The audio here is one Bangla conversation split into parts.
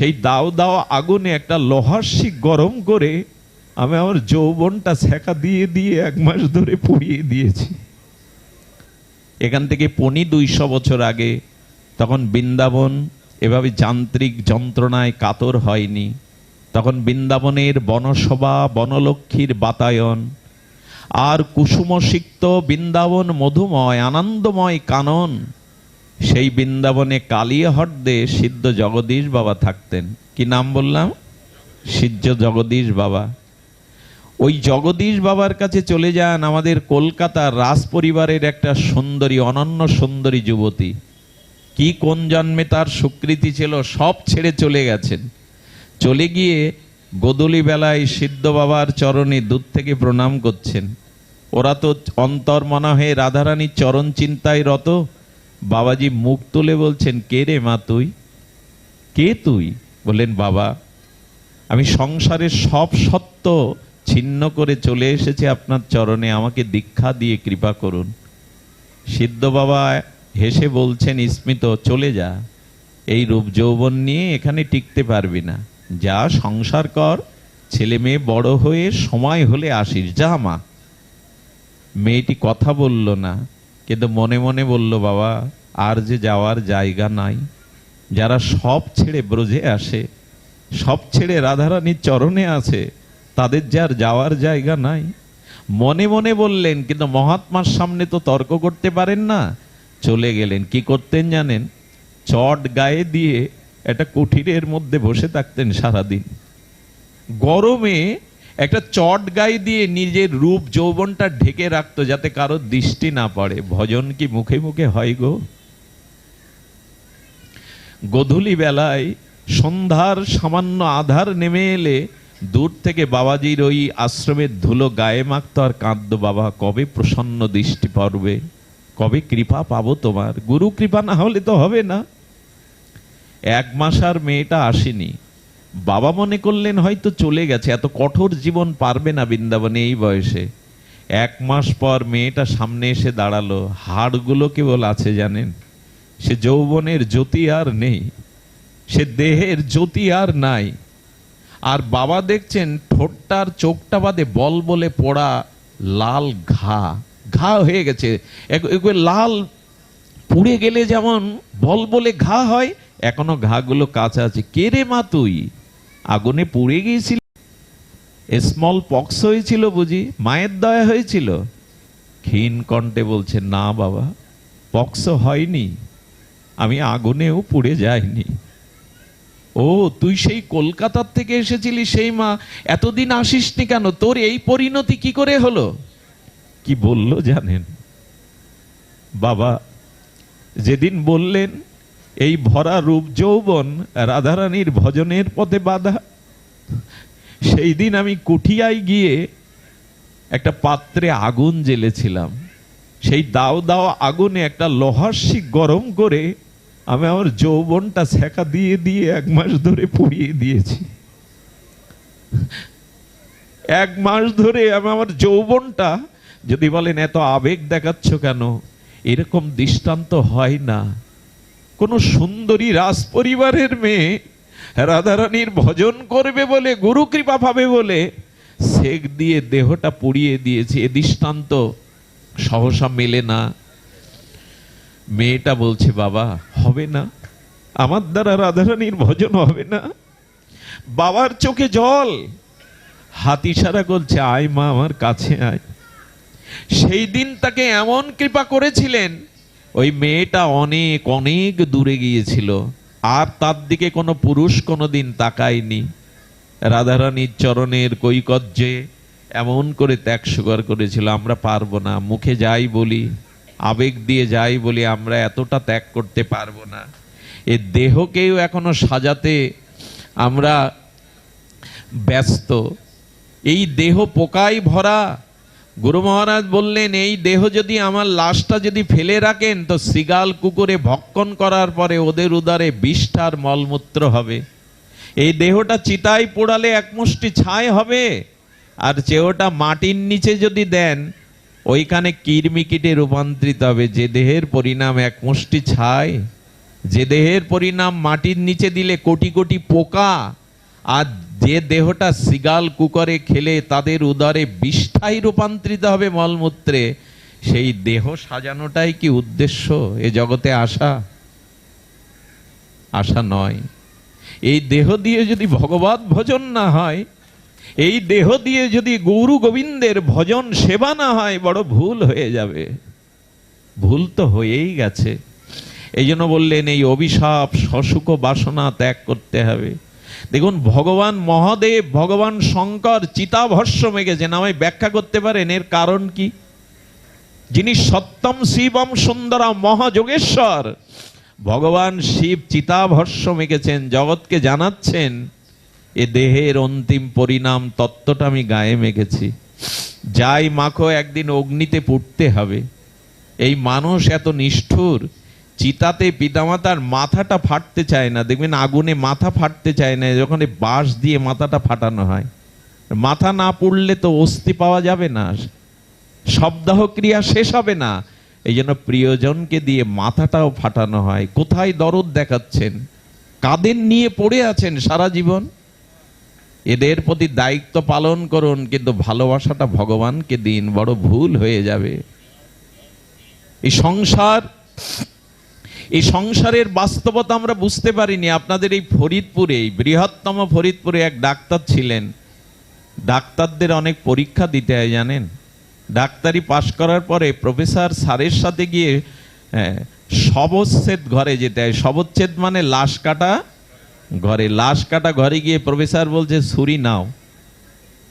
সেই দাও দাও আগুনে একটা লোহার শিক গরম করে আমি আমার যৌবনটা ছেঁকা দিয়ে দিয়ে এক মাস ধরে পুড়িয়ে দিয়েছি। এখান থেকে পনি দুইশো বছর আগে তখন বৃন্দাবন, এভাবে যান্ত্রিক যন্ত্রণায় কাতর হয়নি। তখন বৃন্দাবনের বনসভা, বনলক্ষ্মীর বাতায়ন। আর কুসুমসিক্ত বৃন্দাবন মধুময়, আনন্দময় কানন। সেই বৃন্দাবনে কালিয়াহট্টে সিদ্ধ জগদীশ বাবা থাকতেন। কি নাম বললাম? সিদ্ধ জগদীশ বাবা। ওই জগদীশ বাবার কাছে চলে যান আমাদের কলকাতার রাজ পরিবারের একটা সুন্দরী, অনন্য সুন্দরী যুবতী। কি কোন জন্মে তার স্বীকৃতি ছিল সব ছেড়ে চলে গেছেন। চলে গিয়ে গোদলি বেলায় সিদ্ধ বাবার চরণে দূর থেকে প্রণাম করছেন। ওরা তো অন্তর্মনা হয়ে রাধারানীর চরণ চিন্তায় রত। বাবাজি মুখ তুলে বলছেন, কে রে মা তুই? কে তুই? বললেন, বাবা, আমি সংসারের সব সত্য ছিন্ন করে চলে এসেছি আপনার চরণে। আমাকে দীক্ষা দিয়ে কৃপা করুন। সিদ্ধ বাবা হেসে বলছেন, স্মিত, চলে যা। এই রূপ যৌবন নিয়ে এখানে টিকতে পারবি না। যা সংসার কর, ছেলে মেয়ে বড় হয়ে সময় হলে আসিস। যা মা। মেয়েটি কথা বলল না। কিন্তু মনে মনে বলল, বাবা, আর যে যাওয়ার জায়গা নাই। যারা সব ছেড়ে ব্রজে আসে, সব ছেড়ে রাধারানীর চরণে আছে তাদের যে আর যাওয়ার জায়গা নাই। মনে মনে বললেন, কিন্তু মহাত্মার সামনে তো তর্ক করতে পারেন না। চলে গেলেন, কি করতেন জানেন? চট গায়ে দিয়ে একটা কুঠিরের মধ্যে বসে থাকতেন সারাদিন। গরমে একটা চট গায়ে দিয়ে নিজের রূপ যৌবনটা ঢেকে রাখতো যাতে কারও দৃষ্টি না পড়ে। ভজন কি মুখে মুখে হয় গো? গধূলি বেলায় সন্ধ্যার সামান্য আধার নেমে এলে দূর থেকে বাবাজির ওই আশ্রমের ধুলো গায়ে মাখতো আর কাঁদতো, বাবা, কবে প্রসন্ন দৃষ্টি পড়বে? কবে কৃপা পাবো তোমার? গুরু কৃপা না হলে তো হবে না। এক মাস আর মেয়েটা আসেনি। বাবা মনে করলেন হয়তো চলে গেছে, এত কঠোর জীবন পারবে না বৃন্দাবনে এই বয়সে। এক মাস পর মেয়েটা সামনে এসে দাঁড়াল, হাড়গুলো কেবল আছে জানেন। সে যৌবনের জ্যোতি আর নেই, সে দেহের জ্যোতি আর নাই। আর বাবা দেখছেন ঠোঁটটার চোখটা বাদে বল বলে পড়া লাল ঘা ঘা হয়ে গেছে। লাল পুড়ে গেলে যেমন বল বলে ঘা হয়, এখনও ঘাগুলো কাঁচা আছে। কে রে মা তুই? আগুনে পুড়ে গিয়েছিল। স্মল পক্স হয়েছিল বুঝি, মায়ের দয়া হয়েছিল। ক্ষীণ কণ্ঠে বলছে, না বাবা পক্স হয়নি। আমি আগুনেও পুড়ে যাইনি। ও, তুই সেই কলকাতার থেকে এসেছিলি, সেই মা, এতদিন আসিসনি কেন? তোর এই পরিণতি কি করে হলো? কি বলল জানেন? বাবা, যেদিন বললেন এই ভরা রূপ যৌবন রাধারানীর ভজনের পথে বাধা। সেই দিন আমি কুঠিয়ায় গিয়ে একটা পাত্রে আগুন জ্বেলেছিলাম। সেই দাও দাও আগুনে একটা শিক গরম করে আমি আমার যৌবনটা ছেঁকা দিয়ে দিয়ে এক মাস ধরে পুড়িয়ে দিয়েছি। এক মাস ধরে আমি আমার যৌবনটা, যদি বলেন এত আবেগ দেখাচ্ছ কেন, এরকম দৃষ্টান্ত হয় না। কোন সুন্দরী রাজ পরিবারের মেয়ে রাধারানীর ভজন করবে বলে গুরু কৃপা পাবে বলে সেক দিয়ে দেহটা পুড়িয়ে দিয়েছে। এ দৃষ্টান্ত সহসা মেলে না। মেয়েটা বলছে, বাবা, হবে না। আমার দ্বারা রাধারানীর ভজন হবে না। বাবার চোখে জল। হাত ইশারা করছে আয় মা, আমার কাছে আয়। সেই দিন তাকে এমন কৃপা করেছিলেন ওই মেয়েটা অনেক অনেক দূরে গিয়েছিল। আর তার দিকে কোনো পুরুষ কোনো দিন তাকায়নি। রাধারানীর চরণের কৈকর্যে এমন করে ত্যাগ স্বীকার করেছিল, আমরা পারব না, মুখে যাই বলি, আবেগ দিয়ে যাই বলি, আমরা এতটা ত্যাগ করতে পারব না। এ দেহকেও এখনও সাজাতে আমরা ব্যস্ত। এই দেহ পোকায় ভরা গুরু মহারাজ বললেন, এই দেহ যদি আমার লাশটা যদি ফেলে রাখেন, তো সিগাল কুকুরে ভক্ষণ করার পরে ওদের উদারে বিষ্ঠার মলমূত্র হবে। এই দেহটা চিতায় পোড়ালে এক মুষ্টি ছাই হবে, আর চেহটা মাটির নিচে যদি দেন, ওইখানে কিরমিকিটে রূপান্তরিত হবে। যে দেহের পরিণাম এক মুষ্টি ছাই, যে দেহের পরিণাম মাটির নিচে দিলে কোটি কোটি পোকা, আর যে দেহটা সিগাল কুকরে খেলে তাদের উদারে বিষ্ঠায় রূপান্তরিত হবে মলমূত্রে, সেই দেহ সাজানোটাই কি উদ্দেশ্য? এ জগতে আসা আশা নয়। এই দেহ দিয়ে যদি ভগবত ভজন না হয়, এই দেহ দিয়ে যদি গৌরু গোবিন্দের ভজন সেবা না হয়, বড় ভুল হয়ে যাবে। ভুল তো হয়েই গেছে। এই জন্য বললেন, এই অভিশাপ সসুখ বাসনা ত্যাগ করতে হবে। দেখুন, ভগবান মহাদেব, ভগবান শঙ্কর চিতাভস্য মেগেছেন আমায় ব্যাখ্যা করতে পারেন, এর কারণ কি? যিনি সত্যম শিবম সুন্দরা মহাযোগেশ্বর, ভগবান শিব চিতাভস্য মেখেছেন জগৎকে জানাচ্ছেন, এ দেহের অন্তিম পরিণাম তত্ত্বটা আমি গায়ে মেখেছি। যাই মাখো, একদিন অগ্নিতে পুড়তে হবে। এই মানুষ এত নিষ্ঠুর চিতাতে পিতামাতার মাথাটা ফাটতে চায় না। দেখবেন আগুনে মাথা ফাটতে চায় না, যখন বাঁশ দিয়ে মাথাটা ফাটানো হয়। মাথা না পড়লে তো অস্থি পাওয়া যাবে না শব্দাহ ক্রিয়া শেষ হবে না। এই জন্য প্রিয়জনকে দিয়ে মাথাটাও ফাটানো হয়। কোথায় দরদ দেখাচ্ছেন? কাদের নিয়ে পড়ে আছেন সারা জীবন? এদের প্রতি দায়িত্ব পালন করুন, কিন্তু ভালোবাসাটা ভগবানকে দিন, বড় ভুল হয়ে যাবে। এই সংসার এই সংসারের বাস্তবতা আমরা বুঝতে পারিনি। আপনাদের এই ফরিদপুরে এই বৃহত্তম ফরিদপুরে এক ডাক্তার ছিলেন। ডাক্তারদের অনেক পরীক্ষা দিতে হয় জানেন? ডাক্তারি পাশ করার পরে প্রফেসর স্যারের সাথে গিয়ে হ্যাঁ, শবচ্ছেদ ঘরে যেতে হয়। শবচ্ছেদ মানে লাশ কাটা ঘরে। লাশ কাটা ঘরে গিয়ে প্রফেসর বলছে ছুরি নাও।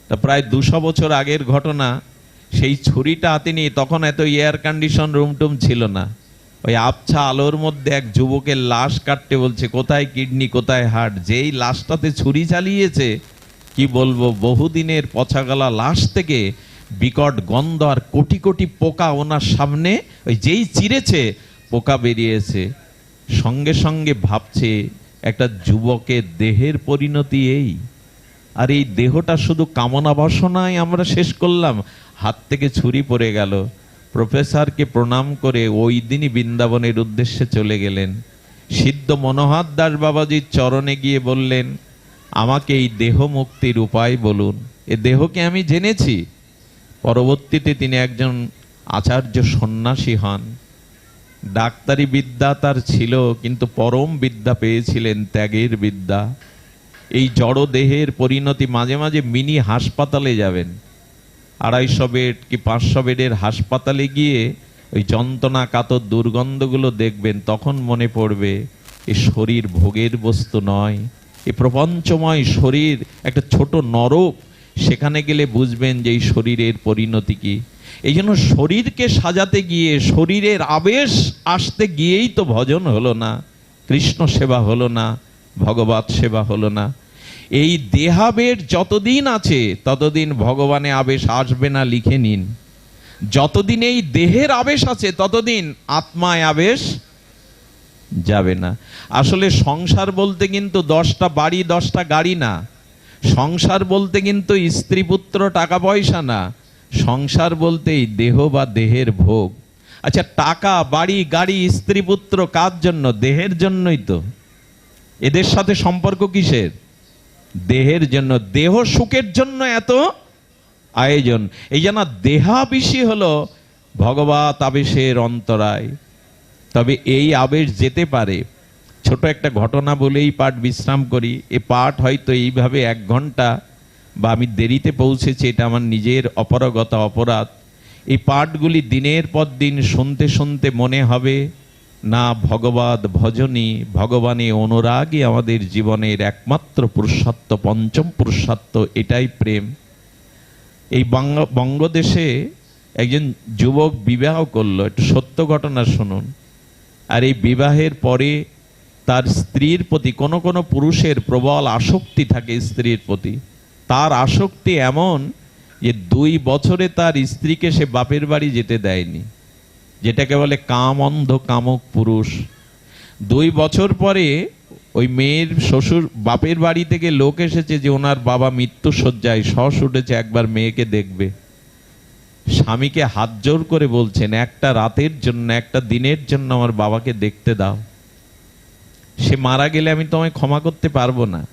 তা প্রায় দুশো বছর আগের ঘটনা। সেই ছুরিটা হাতে নিয়ে তখন এত এয়ার কন্ডিশন রুম টুম ছিল না। ওই আবছা আলোর মধ্যে এক যুবকের লাশ কাটতে বলছে, কোথায় কিডনি, কোথায় হার্ট? যেই লাশটাতে ছুরি চালিয়েছে, কি বলব, বহুদিনের পচাগলা লাশ থেকে বিকট গন্ধ আর কোটি কোটি পোকা ওনার সামনে, ওই যেই চিরেছে, পোকা বেরিয়েছে। সঙ্গে সঙ্গে ভাবছে, একটা যুবকের দেহের পরিণতি এই। আর এই দেহটা শুধু কামনা বাসনায় আমরা শেষ করলাম। হাত থেকে ছুরি পড়ে গেল। প্রফেসরকে প্রণাম করে ওই দিনই বৃন্দাবনের উদ্দেশ্যে চলে গেলেন। সিদ্ধ মনোহর দাস বাবাজির চরণে গিয়ে বললেন, আমাকে এই দেহ মুক্তির উপায় বলুন। এ দেহকে আমি জেনেছি। পরবর্তীতে তিনি একজন আচার্য সন্ন্যাসী হন। ডাক্তারি বিদ্যা তার ছিল, কিন্তু পরম বিদ্যা পেয়েছিলেন ত্যাগের বিদ্যা। এই জড় দেহের পরিণতি মাঝে মাঝে মিনি হাসপাতালে যাবেন। আড়াইশো বেড কি পাঁচশো বেডের হাসপাতালে গিয়ে ওই যন্ত্রণা কাতর দুর্গন্ধগুলো দেখবেন, তখন মনে পড়বে, এ শরীর ভোগের বস্তু নয়। এ প্রপঞ্চময় শরীর, একটা ছোট নরক, সেখানে গেলে বুঝবেন যে এই শরীরের পরিণতি কি। এই জন্য শরীরকে সাজাতে গিয়ে, শরীরের আবেশ আসতে গিয়েই তো ভজন হলো না, কৃষ্ণ সেবা হলো না, ভগবত সেবা হলো না। এই দেহাবের যতদিন আছে, ততদিন ভগবানে আবেশ আসবে না লিখে নিন। যতদিন এই দেহের আবেশ আছে, ততদিন আত্মায় আবেশ যাবে না। আসলে সংসার বলতে কিন্তু দশটা বাড়ি, দশটা গাড়ি না। সংসার বলতে কিন্তু স্ত্রী পুত্র টাকা পয়সা না। সংসার বলতে এই দেহ বা দেহের ভোগ। আচ্ছা টাকা, বাড়ি, গাড়ি, স্ত্রী পুত্র কার জন্য? দেহের জন্যই তো। এদের সাথে সম্পর্ক কিসের? দেহের জন্য, দেহ সুখের জন্য এত আয়োজন। এই যেন দেহাবিষী হলো ভগবত আবেশের অন্তরায়। তবে এই আবেশ যেতে পারে। ছোট একটা ঘটনা বলেই পাঠ বিশ্রাম করি। এ পাঠ হয়তো এইভাবে এক ঘণ্টা বা আমি দেরিতে পৌঁছেছি, এটা আমার নিজের অপরগতা, অপরাধ। এই পাঠগুলি দিনের পর দিন শুনতে শুনতে মনে হবে। না ভগবত ভজনী, ভগবানে অনুরাগই আমাদের জীবনের একমাত্র পুরুষার্থ, পঞ্চম পুরুষার্থ, এটাই প্রেম। এই বঙ্গ, বঙ্গদেশে একজন যুবক বিবাহ করল, একটু সত্য ঘটনা শুনুন। আর এই বিবাহের পরে তার স্ত্রীর প্রতি, কোনো কোনো পুরুষের প্রবল আসক্তি থাকে স্ত্রীর প্রতি। তার আসক্তি এমন যে দুই বছরে তার স্ত্রীকে সে বাপের বাড়ি যেতে দেয়নি। যেটাকে বলে কাম অন্ধ কামক পুরুষ। দুই বছর পরে ওই মেয়ের শ্বশুর, বাপের বাড়ি থেকে লোক এসেছে যে ওনার বাবা মৃত্যু শয্যায় সস উঠেছে, একবার মেয়েকে দেখবে। স্বামীকে হাত জোর করে বলছেন, একটা রাতের জন্য, একটা দিনের জন্য আমার বাবাকে দেখতে দাও। সে মারা গেলে আমি তোমায় ক্ষমা করতে পারব না।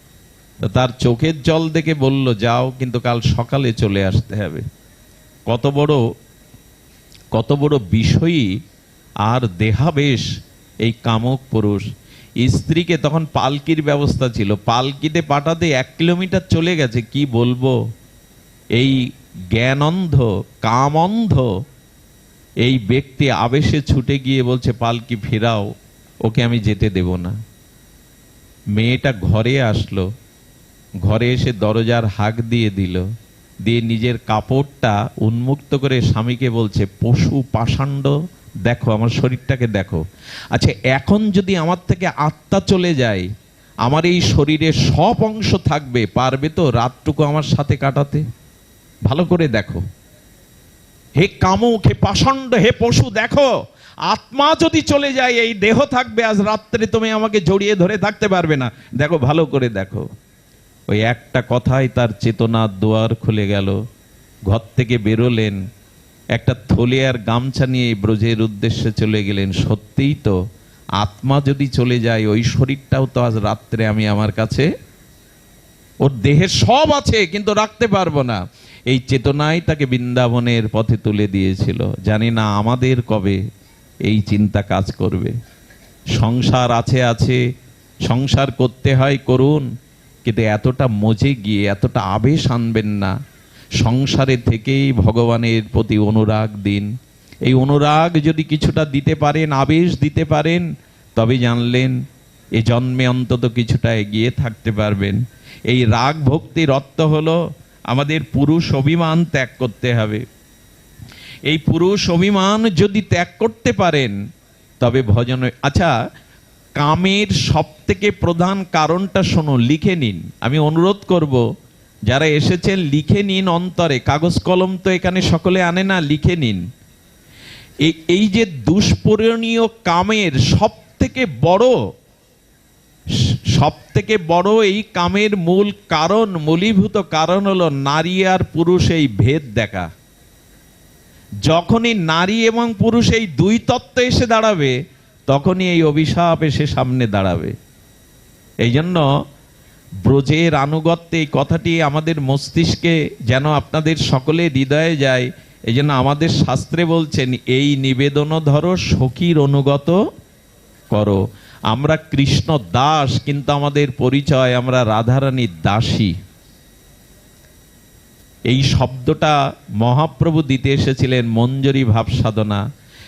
তার চোখের জল দেখে বলল, যাও, কিন্তু কাল সকালে চলে আসতে হবে। কত বড় কত বড় বিষয়ী আর দেহাবেশ এই কামক পুরুষ। স্ত্রীকে তখন পালকির ব্যবস্থা ছিল। পালকিতে পাঠাতে এক কিলোমিটার চলে গেছে, কি বলব? এই জ্ঞানন্ধ, কামন্ধ এই ব্যক্তি আবেশে ছুটে গিয়ে বলছে, পালকি ফেরাও, ওকে আমি যেতে দেব না। মেয়েটা ঘরে আসলো। ঘরে এসে দরজার হাক দিয়ে দিল। দিয়ে নিজের কাপড়টা উন্মুক্ত করে স্বামীকে বলছে, পশু পাষাণ্ড, দেখো, আমার শরীরটাকে দেখো। আচ্ছা এখন যদি আমার থেকে আত্মা চলে যায়, আমার এই শরীরে সব অংশ থাকবে, পারবে তো রাতটুকু আমার সাথে কাটাতে? ভালো করে দেখো। হে কামুক, হে পাষণ্ড, হে পশু, দেখো, আত্মা যদি চলে যায়, এই দেহ থাকবে, আজ রাত্রে তুমি আমাকে জড়িয়ে ধরে থাকতে পারবে না। দেখো, ভালো করে দেখো। ওই একটা কথাই তার চেতনার দুয়ার খুলে গেল। ঘর থেকে বেরোলেন, একটা থলে আর গামছা নিয়ে ব্রজের উদ্দেশ্যে চলে গেলেন। সত্যিই তো আত্মা যদি চলে যায়, ওই শরীরটাও তো আজ রাত্রে আমি আমার কাছে, ওর দেহে সব আছে, কিন্তু রাখতে পারব না। এই চেতনাই তাকে বৃন্দাবনের পথে তুলে দিয়েছিল। জানি না আমাদের কবে এই চিন্তা কাজ করবে। সংসার আছে আছে, সংসার করতে হয়, করুন। কিন্তু এতটা মজে গিয়ে, এতটা আবেশ আনবেন না। সংসারে থেকেই ভগবানের প্রতি অনুরাগ দিন। এই অনুরাগ যদি কিছুটা দিতে পারেন, আবেশ দিতে পারেন, তবে জানলেন এ জন্মে অন্তত কিছুটা এগিয়ে থাকতে পারবেন। এই রাগ ভক্তির অর্থ হলো আমাদের পুরুষ অভিমান ত্যাগ করতে হবে। এই পুরুষ অভিমান যদি ত্যাগ করতে পারেন, তবে ভজন আচ্ছা কামের সব থেকে প্রধান কারণটা শোনো, লিখে নিন। আমি অনুরোধ করব, যারা এসেছেন, লিখে নিন অন্তরে। কাগজ কলম তো এখানে সকলে আনে না, লিখে নিন। এই এই যে দুষ্পূরণীয় কামের সব থেকে বড় সব থেকে বড় এই কামের মূল কারণ, মূলীভূত কারণ হলো নারী আর পুরুষ এই ভেদ দেখা। যখনই নারী এবং পুরুষ এই দুই তত্ত্ব এসে দাঁড়াবে তখনই এই অভিশাপ এসে সামনে দাঁড়াবে। এই জন্য ব্রজের আনুগত্যে এই কথাটি আমাদের মস্তিষ্কে যেন আপনাদের সকলে হৃদয়ে যায়। এই জন্য আমাদের শাস্ত্রে বলছেন, এই নিবেদন ধরো, সখীর অনুগত করো। আমরা কৃষ্ণ দাস, কিন্তু আমাদের পরিচয় আমরা রাধারানীর দাসী। এই শব্দটা মহাপ্রভু দিতে এসেছিলেন মঞ্জরি ভাব সাধনা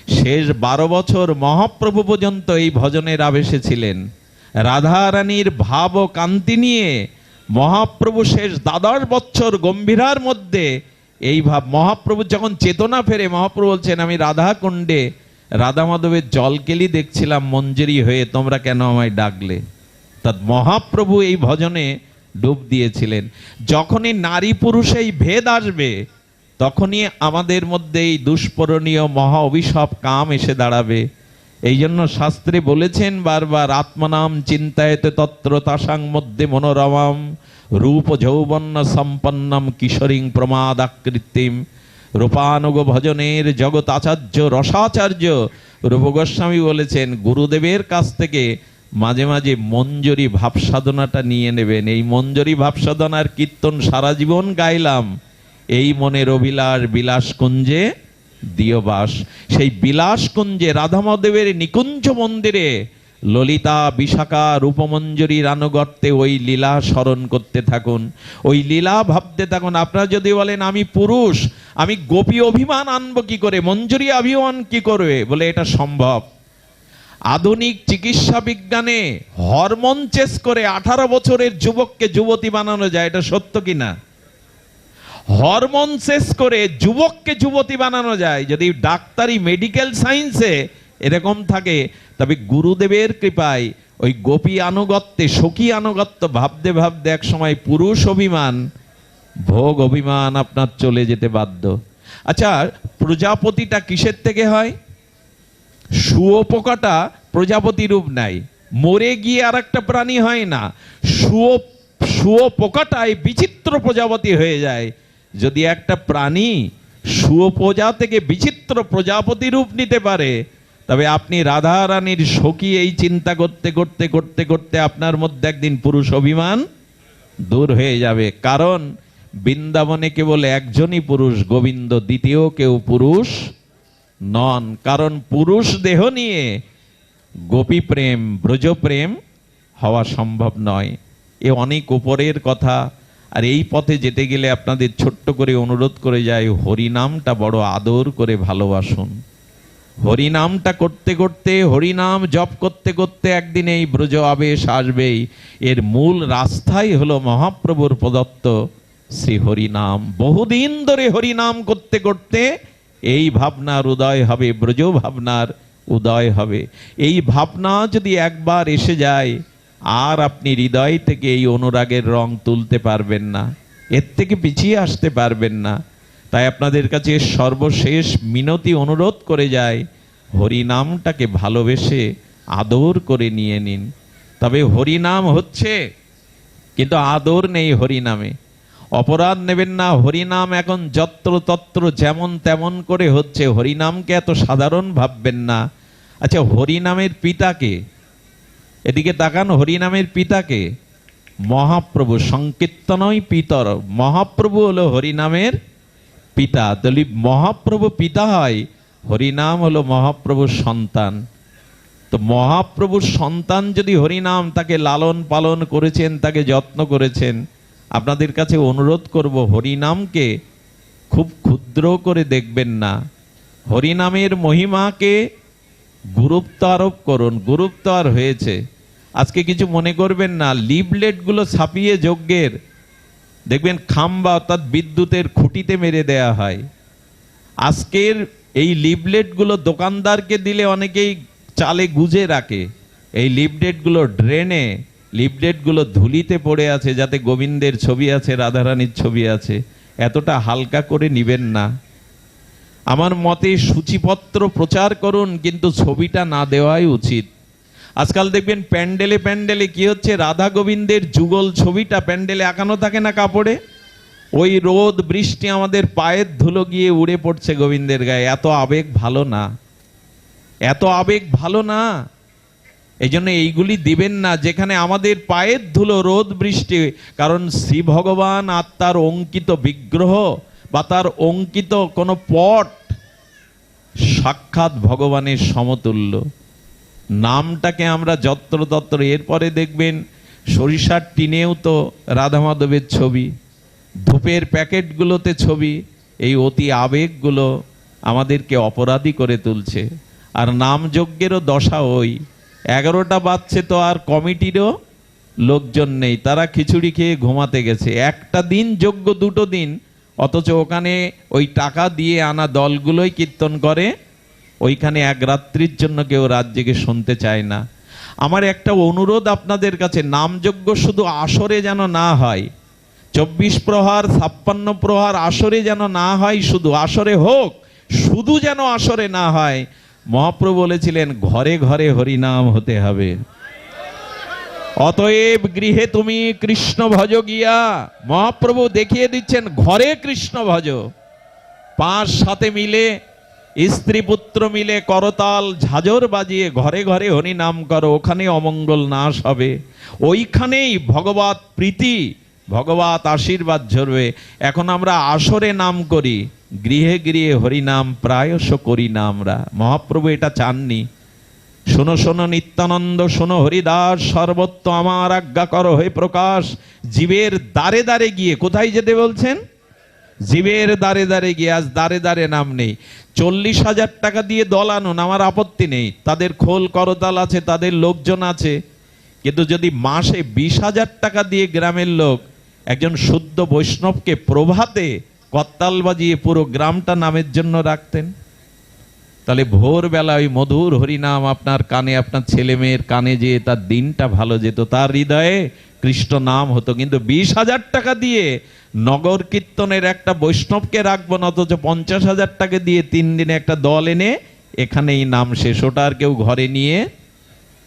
শেষ বারো বছর মহাপ্রভু পর্যন্ত এই ভজনের আবেশে ছিলেন। রাধারানীর ভাব ও কান্তি নিয়ে মহাপ্রভু শেষ দ্বাদশ বছর গম্ভীরার মধ্যে এই ভাব, মহাপ্রভু যখন চেতনা ফেরে, মহাপ্রভু বলছেন, আমি রাধা কুণ্ডে রাধা মাধবের জলকেলি দেখছিলাম, মঞ্জুরি হয়ে, তোমরা কেন আমায় ডাকলে? তা মহাপ্রভু এই ভজনে ডুব দিয়েছিলেন। যখনই নারী পুরুষ এই ভেদ আসবে তখনই আমাদের মধ্যে এই দুষ্পরণীয় মহা অভিশাপ কাম এসে দাঁড়াবে। এই জন্য শাস্ত্রে বলেছেন, বারবার আত্মনাম চিন্তায়ত তত্র তাসাং মধ্যে মনোরমাম, রূপ যৌবন্য সম্পন্নম কিশোরীং প্রমাদাকৃত্তিম। রূপানুগ ভজনের জগৎ আচার্য রসাচার্য রূপ গোস্বামী বলেছেন, গুরুদেবের কাছ থেকে মাঝে মাঝে মঞ্জরি ভাবসাধনাটা নিয়ে নেবেন। এই মঞ্জরি ভাবসাধনার কীর্তন সারা জীবন গাইলাম। এই মনের অভিলাষ বিলাস কুঞ্জে দিয়বাস সেই বিলাস কুঞ্জে রাধামদেবের নিকুঞ্জ মন্দিরে ললিতা বিশাখা রূপমঞ্জরির আনুগত্যে ওই লীলা স্মরণ করতে থাকুন। ওই লীলা ভাবতে থাকুন। আপনারা যদি বলেন, আমি পুরুষ, আমি গোপী অভিমান আনব কি করে? মঞ্জুরি অভিমান কি করবে? বলে এটা সম্ভব। আধুনিক চিকিৎসা বিজ্ঞানে হরমোন চেস করে আঠারো বছরের যুবককে যুবতী বানানো যায়, এটা সত্য কিনা? হরমোন শেষ করে যুবককে যুবতী বানানো যায়। যদি ডাক্তারি মেডিকেল সায়েন্সে এরকম থাকে, তবে গুরুদেবের কৃপায় ওই গোপী আনুগত্যে, সখী আনুগত্য ভাবতে ভাবতে এক সময় পুরুষ অভিমান, ভোগ অভিমান আপনার চলে যেতে বাধ্য। আচ্ছা প্রজাপতিটা কিসের থেকে হয়? শুয়োপোকাটা প্রজাপতি রূপ নাই মরে গিয়ে আর একটা প্রাণী হয় না। শুয়ো শুয়োপোকাটাই বিচিত্র প্রজাপতি হয়ে যায়। যদি একটা প্রাণী সুপ্রজা থেকে বিচিত্র প্রজাপতি রূপ নিতে পারে, তবে আপনি রাধা রানীর সখী এই চিন্তা করতে করতে করতে করতে আপনার মধ্যে একদিন পুরুষ অভিমান দূর হয়ে যাবে। কারণ বৃন্দাবনে কেবল একজনই পুরুষ, গোবিন্দ দ্বিতীয় কেউ পুরুষ নন। কারণ পুরুষ দেহ নিয়ে গোপী প্রেম, ব্রজ প্রেম হওয়া সম্ভব নয়। এ অনেক উপরের কথা। আর এই পথে যেতে গেলে আপনাদের ছোট্ট করে অনুরোধ করে যায়, হরিনামটা বড় আদর করে ভালোবাসুন। হরিনামটা করতে করতে, হরিনাম জপ করতে করতে একদিন এই ব্রজ আবেশ আসবেই। এর মূল রাস্তাই হলো মহাপ্রভুর প্রদত্ত শ্রী হরিনাম বহুদিন ধরে হরিনাম করতে করতে এই ভাবনার উদয় হবে, ব্রজ ভাবনার উদয় হবে। এই ভাবনা যদি একবার এসে যায় আর আপনি হৃদয় থেকে এই অনুরাগের রং তুলতে পারবেন না। এর থেকে পিছিয়ে আসতে পারবেন না। তাই আপনাদের কাছে সর্বশেষ মিনতি অনুরোধ করে যায় হরিনামটাকে ভালোবেসে আদর করে নিয়ে নিন। তবে হরিনাম হচ্ছে, কিন্তু আদর নেই হরিনামে। অপরাধ নেবেন না, হরিনাম এখন যত্র তত্র যেমন তেমন করে হচ্ছে। হরিনামকে এত সাধারণ ভাববেন না। আচ্ছা হরিনামের পিতাকে এদিকে তাকান হরিনামের পিতাকে। মহাপ্রভু, সংকীর্তনই পিতর। মহাপ্রভু হলো হরিনামের পিতা। তাহলে মহাপ্রভু পিতা হয় হরিনাম হলো মহাপ্রভুর সন্তান। তো মহাপ্রভুর সন্তান যদি হরিনাম তাকে লালন পালন করেছেন, তাকে যত্ন করেছেন, আপনাদের কাছে অনুরোধ করব হরিনামকে খুব ক্ষুদ্র করে দেখবেন না। হরিনামের মহিমাকে গুরুত্ব আরোপ করুন গুরুত্ব আর হয়েছে। আজকে কিছু মনে করবেন না লিভলেটগুলো ছাপিয়ে যজ্ঞের, দেখবেন খাম্বা অর্থাৎ বিদ্যুতের খুঁটিতে মেরে দেয়া হয়। আজকের এই লিভলেটগুলো দোকানদারকে দিলে অনেকেই চালে গুজে রাখে। এই লিভলেটগুলো ড্রেনে লিভলেটগুলো ধুলিতে পড়ে আছে যাতে গোবিন্দের ছবি আছে, রাধারানীর ছবি আছে। এতটা হালকা করে নিবেন না। আমার মতে সূচিপত্র প্রচার করুন, কিন্তু ছবিটা না দেওয়াই উচিত। আজকাল দেখবেন প্যান্ডেলে প্যান্ডেলে কি হচ্ছে, রাধা গোবিন্দের যুগল ছবিটা প্যান্ডেলে আঁকানো থাকে না কাপড়ে? ওই রোদ, বৃষ্টি আমাদের পায়ের ধুলো গিয়ে উড়ে পড়ছে গোবিন্দের গায়ে। এত আবেগ ভালো না। এত আবেগ ভালো না। এই জন্য এইগুলি দিবেন না, যেখানে আমাদের পায়ের ধুলো, রোদ, বৃষ্টি, কারণ শ্রী ভগবান আত্মার অঙ্কিত বিগ্রহ বা তার অঙ্কিত কোনো পট সাক্ষাৎ ভগবানের সমতুল্য। নামটাকে আমরা যত্র তত্র এরপরে দেখবেন, সরিষার টিনেও তো রাধা মাধবের ছবি, ধূপের প্যাকেটগুলোতে ছবি, এই অতি আবেগগুলো আমাদেরকে অপরাধী করে তুলছে। আর নামযজ্ঞেরও দশা ওই। এগারোটা বাজছে তো আর কমিটিরও লোকজন নেই, তারা খিচুড়ি খেয়ে ঘুমাতে গেছে। একটা দিন যোগ্য দুটো দিন অথচ ওখানে ওই টাকা দিয়ে আনা দলগুলোই কীর্তন করে, ওইখানে এক রাত্রির জন্য কেউ রাজ্যকে শুনতে চায় না। আমার একটা অনুরোধ আপনাদের কাছে, নামযজ্ঞ শুধু আসরে যেন না হয়, চব্বিশ প্রহার, ছাপ্পান্ন প্রহার আসরে যেন না হয়, শুধু আসরে হোক, শুধু যেন আসরে না হয়, মহাপ্রভু বলেছিলেন, ঘরে ঘরে হরিনাম হতে হবে। অতএব গৃহে তুমি কৃষ্ণ ভজ গিয়া মহাপ্রভু দেখিয়ে দিচ্ছেন, ঘরে কৃষ্ণ ভজ। পাঁচ সাথে মিলে, স্ত্রী পুত্র মিলে করতাল ঝাঁঝর বাজিয়ে ঘরে ঘরে হরি নাম করো, ওখানে অমঙ্গল নাশ হবে। ওইখানেই ভগবত প্রীতি, ভগবত আশীর্বাদ ঝরবে। এখন আমরা আসরে নাম করি, গৃহে গৃহে হরিনাম প্রায়শ করি না আমরা। মহাপ্রভু এটা চাননি। শোনো শোনো, নিত্যানন্দ, শোনো, হরিদাস, সর্বত্র আমার আজ্ঞা করো হে প্রকাশ। জীবের দ্বারে দ্বারে গিয়ে, কোথায় যেতে বলছেন? জীবের দ্বারে দ্বারে গিয়ে, আজ দ্বারে দ্বারে নাম নেই। চল্লিশ হাজার টাকা দিয়ে দল আনুন, আমার আপত্তি নেই। তাদের খোল করতাল আছে, তাদের লোকজন আছে। কিন্তু যদি মাসে বিশ হাজার টাকা দিয়ে গ্রামের লোক একজন শুদ্ধ বৈষ্ণবকে প্রভাতে কত্তাল বাজিয়ে পুরো গ্রামটা নামের জন্য রাখতেন তাহলে ভোরবেলা ওই মধুর হরিনাম আপনার কানে, আপনার ছেলে মেয়ের কানে যেয়ে তার দিনটা ভালো যেত, তার হৃদয়ে কৃষ্ণ নাম হতো। কিন্তু বিশ হাজার টাকা দিয়ে নগর কীর্তনের একটা বৈষ্ণবকে রাখব না, অথচ পঞ্চাশ হাজার টাকা দিয়ে তিন দিনে একটা দল এনে এখানেই নাম শেষ। ওটা আর কেউ ঘরে নিয়ে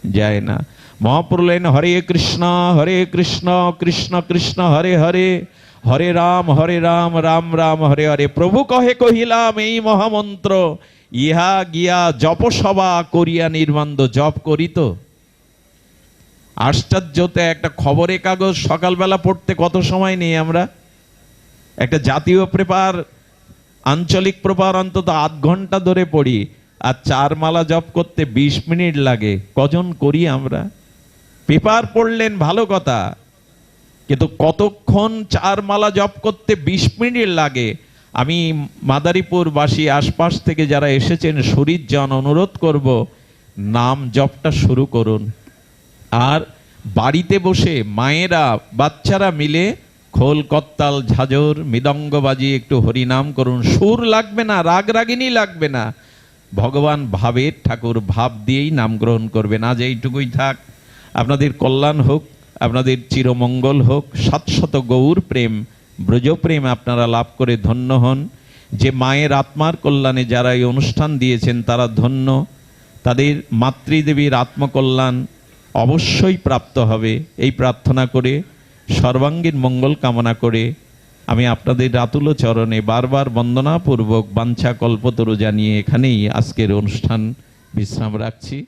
যায় না। মহাপ্রলয়ন হরে কৃষ্ণ হরে কৃষ্ণ কৃষ্ণ কৃষ্ণ, হরে হরে। হরে রাম হরে রাম রাম রাম, হরে হরে। প্রভু কহে কহিলাম এই মহামন্ত্র। ইহা গিয়া জপসভা করিয়া নির্বান্ধ জপ করিত আশ্চর্যতে একটা খবরের কাগজ সকালবেলা পড়তে কত সময় নেই আমরা? একটা জাতীয় পেপার আঞ্চলিক পেপার অন্তত আধ ঘণ্টা ধরে পড়ি, আর চার মালা জপ করতে বিশ মিনিট লাগে। কজন করি আমরা? পেপার পড়লেন ভালো কথা। কিন্তু কতক্ষণ চার মালা জপ করতে বিশ মিনিট লাগে? আমি মাদারীপুরবাসী আশপাশ থেকে যারা এসেছেন শরীর জন, অনুরোধ করব, নাম জপটা শুরু করুন। আর বাড়িতে বসে মায়েরা, বাচ্চারা মিলে খোল, কত্তাল, ঝাঁঝর, মৃদঙ্গ বাজিয়ে একটু হরিনাম করুন। সুর লাগবে না, রাগ রাগিনী লাগবে না। ভগবান ভাবের ঠাকুর ভাব দিয়েই নাম গ্রহণ করবেন। আজ এইটুকুই থাক। আপনাদের কল্যাণ হোক। আপনাদের চিরমঙ্গল হোক। শত গৌর প্রেম ব্রজপ্রেম আপনারা লাভ করে ধন্য হন। যে মায়ের আত্মার কল্যাণে যারা এই অনুষ্ঠান দিয়েছেন, তারা ধন্য। তাদের মাতৃদেবীর আত্মকল্যাণ অবশ্যই প্রাপ্ত হবে। এই প্রার্থনা করে সর্বাঙ্গীন মঙ্গল কামনা করে আমি আপনাদের রাতুল চরণে বারবার বন্দনাপূর্বক বাঞ্ছা কল্পতরু জানিয়ে এখানেই আজকের অনুষ্ঠান বিশ্রাম রাখছি।